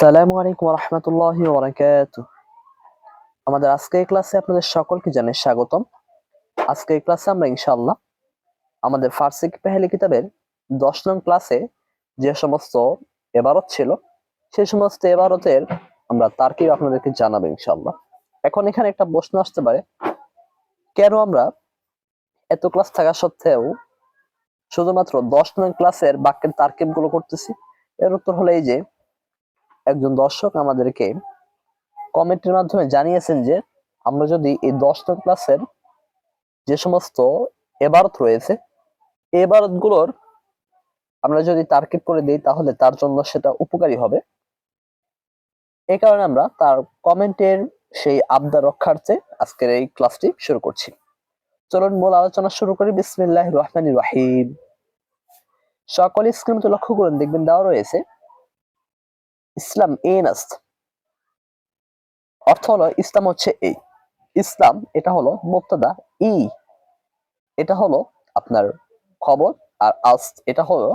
আসসালামু আলাইকুম রহমতুল্লাহ ওবরাকাত আমাদের আজকে এই ক্লাসে আপনাদের সকলকে জানাই স্বাগতম। আজকে এই ক্লাসে আমরা ইনশাআল্লাহ আমাদের ফার্সি পেহেলি কিতাবের দশ নং ক্লাসে যে সমস্ত এবারত ছিল, সেই সমস্ত এবারতের আমরা তার্কিক আপনাদেরকে জানাব ইনশাআল্লাহ। এখন এখানে একটা প্রশ্ন আসতে পারে, কেন আমরা এত ক্লাস থাকা সত্ত্বেও শুধুমাত্র দশ নং ক্লাসের বাক্যের তার্কিবগুলো করতেছি? এর উত্তর হলো এই যে একজন দর্শক আমাদেরকে কমেন্টের মাধ্যমে জানিয়েছেন যে, আমরা যদি এই দশ নং ক্লাসের যে সমস্ত এবারত রয়েছে এই এবারতগুলোর আমরা যদি তার্কিব করে দিই, তাহলে তার জন্য সেটা উপকারী হবে। এই কারণে আমরা তার কমেন্টের সেই আবদার রক্ষার্থে আজকের এই ক্লাসটি শুরু করছি। চলুন মূল আলোচনা শুরু করি। বিসমিল্লাহ রহমান রাহিম। সকল স্ক্রিন লক্ষ্য করুন, দেখবেন দেওয়া রয়েছে ইসলাম এ নাস্ত অর্থ হলো ইসলাম হচ্ছে এই ইসলাম, এটা হলো মুক্তদা ই। এটা হলো আপনার খবর আর আস, এটা হলো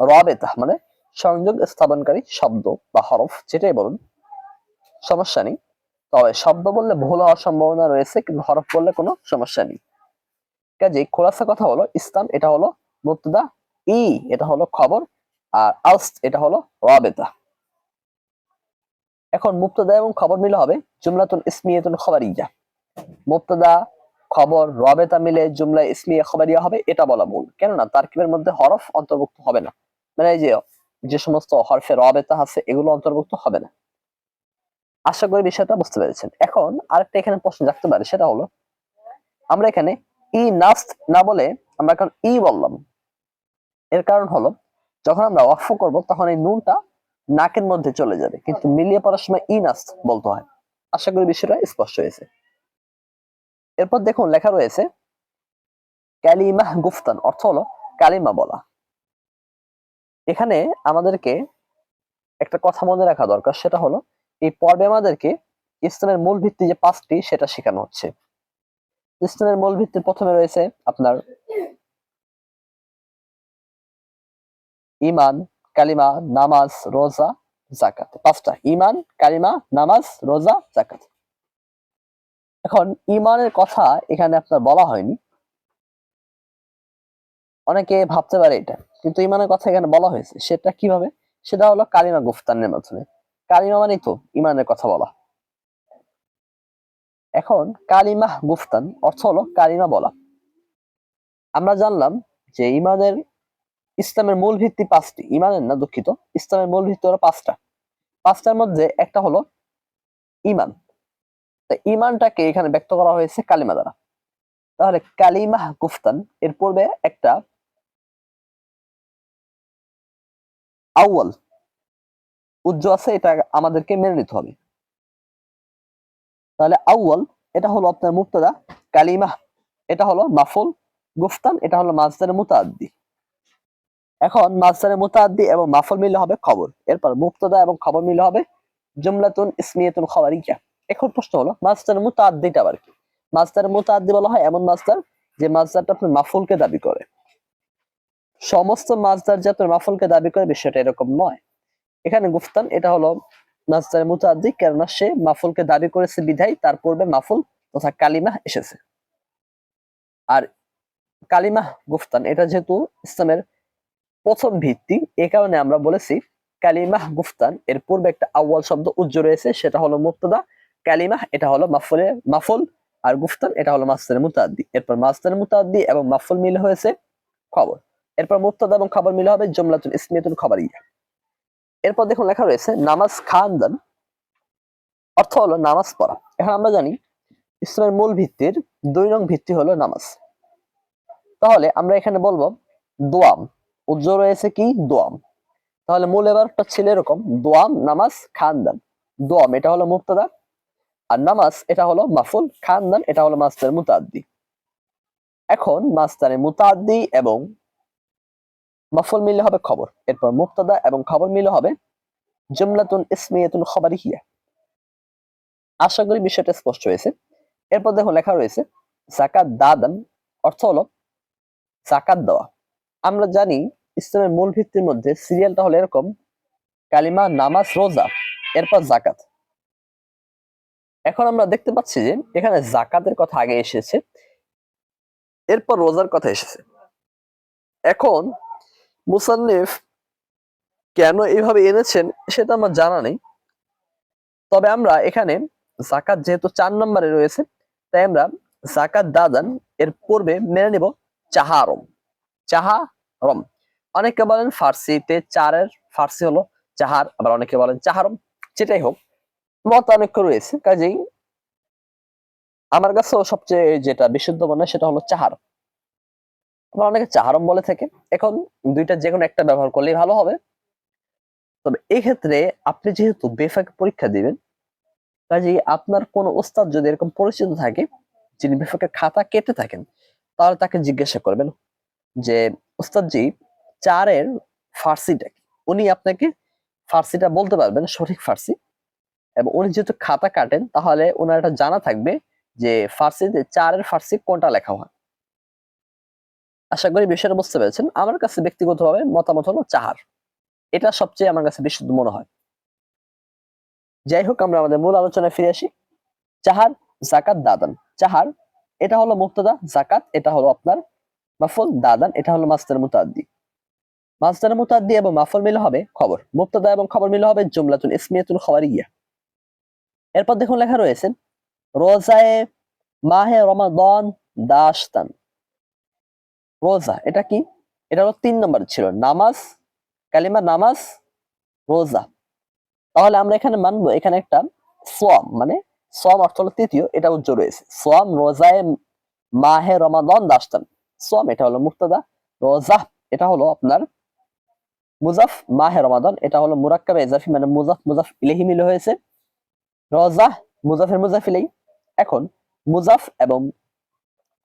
রবেতা মানে সংযোগ স্থাপনকারী শব্দ বা হরফ, যেটাই বলুন। সমস্যা নেই। তবে শব্দ বললে ভুল হওয়ার সম্ভাবনা রয়েছে, কিন্তু হরফ বললে কোনো সমস্যা নেই। কাজে খোলাসা কথা হলো ইসলাম, এটা হলো মুক্তদা ই, এটা হলো খবর আর আস, এটা হলো রবেতা। এখন মুক্তদা এবং খবর মিলে হবে জুমলাতুন ইসমিয়াতুন খবরিয়া। মুক্তদা খবর, রবেতা মিলে জুমলা ইসমিয়া খবরিয়া হবে, এটা বলা ভুল। কেননা তারকিবের মধ্যে হরফ অন্তর্ভুক্ত হবে না। মানে এই যে যে সমস্ত হরফে রবেতা আছে, এগুলো অন্তর্ভুক্ত হবে না। আশা করি বিষয়টা বুঝতে পেরেছেন। এখন আরেকটা এখানে প্রশ্ন রাখতে পারে, সেটা হলো, আমরা এখানে ই নাস্ত না বলে আমরা এখন ই বললাম। এর কারণ হলো, যখন আমরা ওয়াকফ করব, তখন এই নুনটা নাকের মধ্যে চলে যাবে, কিন্তু মিলিয়ে পড়ার সময় ইনাস বলতে হয়। আশা করি বিষয়টা স্পষ্ট হয়েছে। এরপর দেখুন লেখা রয়েছে ক্যালিমাহ গুফতান, অর্থ হলো কালিমা বলা। এখানে আমাদেরকে একটা কথা মনে রাখা দরকার, সেটা হলো এই পর্বে আমাদেরকে ইসলামের মূল ভিত্তি যে পাঁচটি, সেটা শেখানো হচ্ছে। ইসলামের মূল ভিত্তির প্রথমে রয়েছে আপনার ইমান কালিমা নামাজ রোজা জাকাত পাঁচটা ইমান কালিমা নামাজ রোজা জাকাত এখন ইমানের কথা এখানে আপনার বলা হয়নি। অনেকে ভাবতে পারে এটা, কিন্তু ইমানের কথা এখানে বলা হয়েছে। সেটা কীভাবে? সেটা হলো কালিমা গুফতানের মাধ্যমে। কালিমা মানে তো ইমানের কথা বলা। এখন কালিমা গুফতান অর্থ হলো কালিমা বলা। আমরা জানলাম যে ইমানের ইসলামের মূল ভিত্তি পাঁচটি, ইমানের না দুঃখিত? ইসলামের মূল ভিত্তি হলো পাঁচটা। পাঁচটার মধ্যে একটা হলো ইমান। ইমানটাকে এখানে ব্যক্ত করা হয়েছে কালিমা দ্বারা। তাহলে কালিমা গুফতান এর পূর্বে একটা আউয়াল। উজ্জ্ব আছে, এটা আমাদেরকে মেনে নিতে হবে। তাহলে আউয়াল, এটা হলো আপনার মুক্তদা, কালিমা। এটা হলো মাফুল, গুফতান, এটা হলো মাজদারের মুতাদ্দি এখন মাস্টারের মুতাদ্দি এবং মাফল মিলে হবে খবর এরপর মুক্তদা এবং খবর মিলে হবে জুমলাতুন ইসমিয়াতুন খবরিকা এখন প্রশ্ন হলো, মাস্টার মুতাদ্দিটা আবার কি? মাস্টার মুতাদ্দি বলা হয় এমন মাস্টার যে মাস্টারটা আপনার মাফুলকে দাবি করে। সমস্ত মাস্টার যে আপনার মাফুলকে দাবি করে বিষয়টা এরকম নয়। এখানে গুফতান, এটা হলো মাস্টার মুতাদ্দি কেননা সে মাফুলকে দাবি করেছে বিধায়, তার পূর্বে মাফুল তথা কালিমা এসেছে। আর কালিমা গুফতান, এটা যেহেতু ইসলামের প্রথম ভিত্তি এ কারণে আমরা বলেছি কালিমাহ গুফতান। এর পূর্বে একটা আউয়াল শব্দ উজ্জ্ব রয়েছে, সেটা হলো মুক্তদা কালিমাহ, এটা হলো মাফুলের মাফল আর গুফতান, এটা হলো মাস্তানের মুতাদ্দি এরপর মাস্তানের মুতাদ্দি এবং মাফুল মিলে হয়েছে খবর। এরপর মুক্তদা এবং খবর মিলে হবে জমলাতুল ইসমিয়াতুল খবরিয়া। এরপর দেখুন লেখা রয়েছে, নামাজ খানদান, অর্থ হলো নামাজ পড়া। এখন আমরা জানি, ইসলামের মূল ভিত্তির দুই নং ভিত্তি হলো নামাজ। তাহলে আমরা এখানে বলব দোয়াম। উজ্জ্ব রয়েছে কি? দোয়াম। তাহলে মূল এবারটা ছিল এরকম, দোয়াম, নামাজ, খানদান। দোয়াম, এটা হলো মুক্তদা আর নামাজ, এটা হলো মাফুল। খানদান, এটা হলো মাস্টার মুতাদ্দি এখন মাস্টারে মুতাদ্দি এবং মাফুল মিলে হবে খবর। এরপর মুক্তদা এবং খবর মিলে হবে জুমলাতুন ইসমিয়াতুন খবরিহিয়া। আশা করি বিষয়টা স্পষ্ট হয়েছে। এরপর দেখো লেখা রয়েছে, জাকাত দাদান অর্থ হলো জাকাত দেওয়া। আমরা জানি ইসলামের মূল ভিত্তির মধ্যে সিরিয়ালটা হলো এরকম, কালিমা নামাজ রোজা, এরপর জাকাত এখন আমরা দেখতে পাচ্ছি যে এখানে জাকাতের কথা আগে এসেছে, এরপর রোজার কথা এসেছে। এখন মুসান্নিফ কেন এইভাবে এনেছেন সেটা আমার জানা নেই। তবে আমরা এখানে জাকাত যেহেতু চার নম্বরে রয়েছে, তাই আমরা জাকাত দাদান এর পূর্বে মেনে নিব চাহারম চাহারম অনেকে বলেন ফার্সিতে চারের, ফার্সি হলো চাহার, আবার অনেকে বলেন চাহারম যেটাই হোক। মত অনেক রয়েছে, কাজেই আমার কাছেও সবচেয়ে যেটা বিশুদ্ধ মনে হয় সেটা হলো চাহার আবার অনেকে চাহারম বলে থাকে। এখন দুইটা যে কোনো একটা ব্যবহার করলেই ভালো হবে। তবে এই ক্ষেত্রে আপনি যেহেতু বেফাক পরীক্ষা দিবেন, কাজেই আপনার কোনো ওস্তাদ যদি এরকম পরিচিত থাকে, যিনি বেফাকের খাতা কেটে থাকেন, তাহলে তাকে জিজ্ঞাসা করবেন যে ওস্তাদ জি চারের ফার্সিটা কি? উনি আপনাকে ফার্সিটা বলতে পারবেন, সঠিক ফার্সি। এবং উনি যেহেতু খাতা কাটেন, তাহলে ওনার এটা জানা থাকবে যে ফার্সিতে চারের ফার্সি কোনটা লেখা হয়। আশা করি বিষয়টা বুঝতে পেরেছেন। আমার কাছে ব্যক্তিগতভাবে মতামত হলো চাহার এটা সবচেয়ে আমার কাছে বিশুদ্ধ মনে হয়। যাই হোক, আমরা আমাদের মূল আলোচনায় ফিরে আসি। চাহার জাকাত দাদান। চাহার, এটা হলো মুক্তদা জাকাত, এটা হলো আপনার মাফুল দাদান, এটা হলো মাস্তার মুতাদ্দি। মাস্তার মুতাদ্দি এবং মাফুল মিলে হবে খবর। মুক্তদা এবং খবর মিলে হবে জুমলাতুল ইসমিয়াতুল খবরিয়া এরপর দেখুন লেখা রয়েছে, রোজায়ে মাহে রমাদন দাস্তান। রোজা, এটা কি? এটা হলো তিন নম্বর ছিল, নামাজ, কালিমা নামাজ, রোজা। তাহলে আমরা এখানে মানবো, এখানে একটা সোয়াম মানে সোয়াম অর্থ হলো তৃতীয় এটা উজ্জ্বল রয়েছে। সোয়াম, রোজায় মাহে রমাদন দাস্তান। সোয়াম এটা হলো মুক্তদা। রোজা এটা হলো আপনার মুজাফ, মাহে রমাদন, এটা হলো মুরাক্কাবে এজাফি মানে মুজাফ মুজাফ ইলেহি মিলে হয়েছে। রোজা মুজাফের মুজাফ ইলেহি। এখন মুজাফ এবং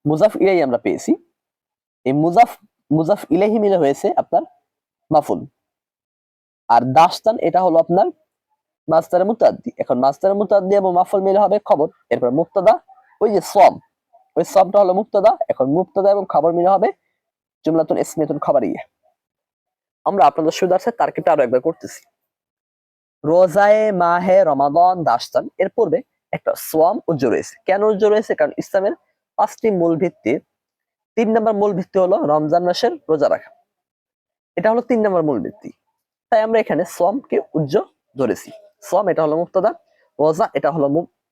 মুজাফ ইলেহি আমরা পেয়েছি। এই মুজাফ মুজাফ ইলেহি মিলে হয়েছে আপনার মাফুল। আর দাস্তান, এটা হলো আপনার মাস্টারের মুতাদ্দি। এখন মাস্টারের মুতাদ্দি এবং মাফুল মিলে হবে খবর। এরপর মুক্তদা, ওই যে সব ওই সবটা হলো মুক্তদা, এখন মুক্তদা এবং খবর মিলে হবে জুমলাতুন ইসমিয়াতুন খবরিয়া। আমরা আপনাদের সুবিধার্থে তার্কিটা আরও একবার করতেছি। রোজায়ে মাহে রমাদন দাস্তান এর পূর্বে একটা সোয়াম উজ্জ্বল রয়েছে। কেন উজ্জ্বল রয়েছে? কারণ ইসলামের পাঁচটি মূল ভিত্তির তিন নম্বর মূল ভিত্তি হলো রমজান মাসের রোজা রাখা। এটা হলো তিন নম্বর মূল ভিত্তি। তাই আমরা এখানে সোয়ামকে উজ্জ্বল ধরেছি। সোয়াম এটা হলো মুক্তদা, রোজা এটা হলো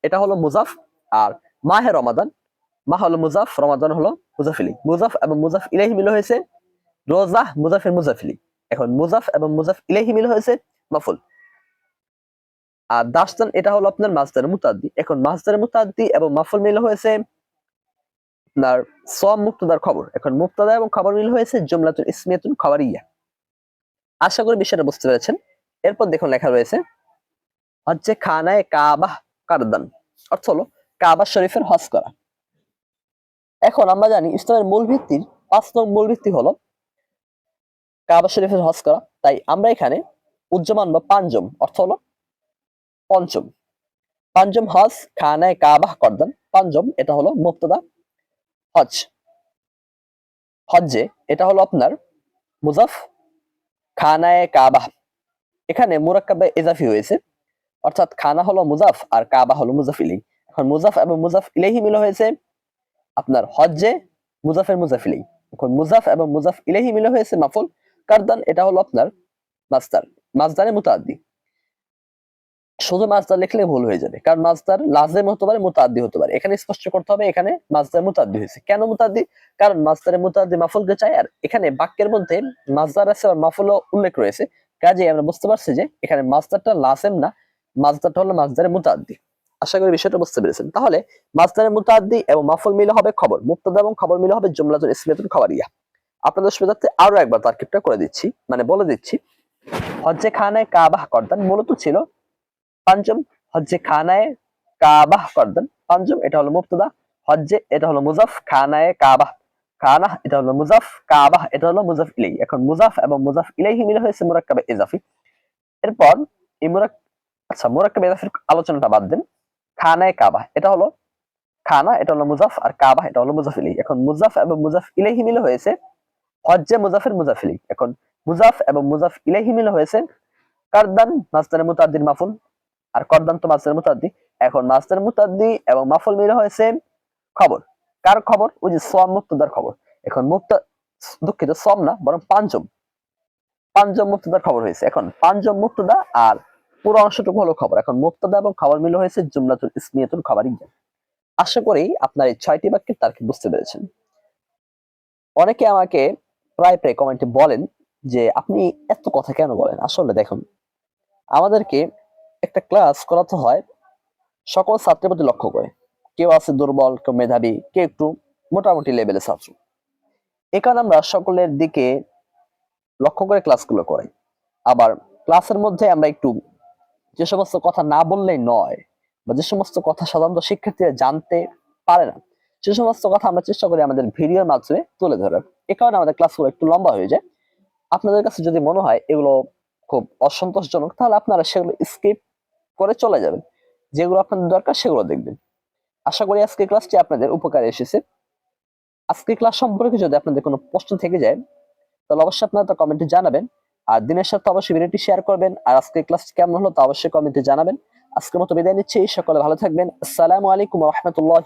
এটা হলো মুজাফ, আর মাহে রমাদান মা হলো মুজাফ, রমাদান হলো মুজাফিলি মুজাফ এবং মুজাফ ইলাহি মিলে হয়েছে রোজা মুজাফের মুজাফিলি এখন মুজাফ এবং মুজাফ ইলাহি মিলে হয়েছে মাফুল। আর দাস্তান এটা হলো আপনার মাসদার মুতাদ্দি। এখন মাসদার মুতাদ্দি এবং মাফুল মিলে হয়েছে আপনার সোয়াম মুক্তদার খবর। এখন মুক্তদা এবং খবর মিল হয়েছে জুমলাতুল ইসমিয়াতুল খবরিয়া আশা করি বিষয়টা বুঝতে পেরেছেন। এরপর দেখুন লেখা রয়েছে হচ্ছে খানায় কাবাহ কারদান। অর্থ হলো কাবা শরীফের হজ করা। এখন আমরা জানি ইসলামের মূল ভিত্তির পাঁচ নং মূল ভিত্তি হলো কাবা শরীফের হজ করা। তাই আমরা এখানে উজ্জমান বা পাঞ্জম অর্থ হলো পঞ্চম। পাঞ্জম হজ খানায় কাবাহ করদান পাঞ্জম এটা হলো মুক্তদা হজ। হজ্জে এটা হলো আপনার মুজাফ খানায় কাবাহ এখানে মুরাক্কাবে এজাফি হয়েছে। অর্থাৎ খানা হলো মুজাফ আর কাবা হলো মুজাফ ইলাই। এখন মুজাফ এবং মুজাফ ইলেহি মিলে হয়েছে আপনার হজ্জে মুজাফের মুজাফ ইলাই এখন মুজাফ এবং মুজাফ ইলাহি মিলে হয়েছে মাফুল। কারদান এটা হলো আপনার মাস্তার মাসদারে মুতাদ্দি শুধু মাসদার লিখলে ভুল হয়ে যাবে, কারণ মাসদার লাজেম হতে পারে মুতাদ্দি হতে পারে। এখানে স্পষ্ট করতে হবে, এখানে মাসদার মুতাদ্দি হয়েছে। কেন মুতাদ্দি কারণ মাসদারে মুতাদ্দি মাফুলকে চাই আর এখানে বাক্যের মধ্যে মাসদার আছে আর মাফুলও উল্লেখ রয়েছে। কাজে আমরা বুঝতে পারছি যে এখানে মাসদারটা লাসেম না মাসদারটা হলো মাসদারে মুতাদ্দি আশা করি বিষয়টা বুঝতে পেরেছেন। তাহলে মাসদারে মুতাদ্দি এবং মাফুল মিলে হবে খবর। মুক্তদা এবং খবর মিলে হবে জুমলাতুল ইসমিয়াতুল খবরিয়া। আপনাদের সুবিধার্থে আরও একবার তার্কিবটা করে দিচ্ছি। মানে বলে দিচ্ছি হজ্জে খানায় কাবাহ করদান মূলত ছিল পঞ্চম হজ্জে খানায় কাবাহ করদান পঞ্চম এটা হলো মুক্তদা হজ্জে, এটা হলো মুজাফ। খানায় কাবাহ। খানা এটা হলো মুজাফ। কাবাহ, এটা হলো মুজাফ ইলাই এখন মুজাফ এবং মুজাফ ইলাইহি মিলে হয়েছে মুরাক্কাবে ইজাফি। এরপর এই মুরাক আচ্ছা মুরাক্কাবে ইজাফির আলোচনাটা বাদ দেন। খানায় কাবাহ এটা হলো খানা, এটা হলো মুজাফ, আর কাবাহ এটা হলো মুজাফ ইলাই এখন মুজাফ এবং মুজাফ ইলাইহি মিলে হয়েছে, হজ্জে মুজাফের মুজাফ ইলাই এখন মুজাফ এবং মুজাফ ইলাইহি মিলে হয়েছে, কারদান মাস্তারে মুতাদ্দির মাফুল, আর করদান তো মাস্তারে মুতাদ্দি। এখন মাস্তারে মুতাদ্দি এবং মাফুল মিলে হয়েছে খবর। কার খবর? ওই যে সোয়াম মুক্তদার খবর। এখন মুক্তা দুঃখিত সম না, বরং পাঞ্চম পাঞ্চম মুক্তদার খবর হয়েছে। এখন পাঞ্চম মুক্তদা আর পুরো অংশটুকু হলো খবর। এখন মুক্তদা এবং খবর মিলে হয়েছে জুমলাতুল ইসমিয়াতুল খবরই আশা করি আপনার এই ছয়টি বাক্যের তার্কিক বুঝতে পেরেছেন। অনেকে আমাকে প্রায় প্রায় কমেন্টে বলেন যে, আপনি এত কথা কেন বলেন? আসলে দেখুন, আমাদেরকে একটা ক্লাস করাতে হয় সকল ছাত্রের প্রতি লক্ষ্য করে। কেউ আছে দুর্বল, কেউ মেধাবী, কেউ একটু মোটামুটি লেভেলের ছাত্র। এ কারণে আমরা সকলের দিকে লক্ষ্য করে ক্লাসগুলো করাই। আবার ক্লাসের মধ্যে আমরা একটু যে সমস্ত কথা না বললেই নয় বা যে সমস্ত কথা সাধারণত শিক্ষার্থীরা জানতে পারে না, সে সমস্ত কথা আমরা চেষ্টা করি আমাদের ভিডিওর মাধ্যমে তুলে ধরার। এ কারণে আমাদের ক্লাসগুলো একটু লম্বা হয়ে যায়। আপনাদের কাছে যদি মনে হয় এগুলো খুব অসন্তোষজনক, তাহলে আপনারা সেগুলো স্কিপ করে চলে যাবেন। যেগুলো আপনাদের দরকার সেগুলো দেখবেন। আশা করি আজকে ক্লাসটি আপনাদের উপকারে এসেছে। আজকে ক্লাস সম্পর্কে যদি আপনাদের কোনো প্রশ্ন থেকে যায়, তাহলে অবশ্যই আপনারা তা কমেন্টে জানাবেন। আর দিনের সাথে অবশ্যই ভিডিওটি শেয়ার করবেন। আর আজকে ক্লাস কেমন হলো তা অবশ্যই কমেন্টে জানাবেন। আজকের মতো বিদায় নিচ্ছি, সকলে ভালো থাকবেন। আসসালামু আলাইকুম রহমতুল্লাহ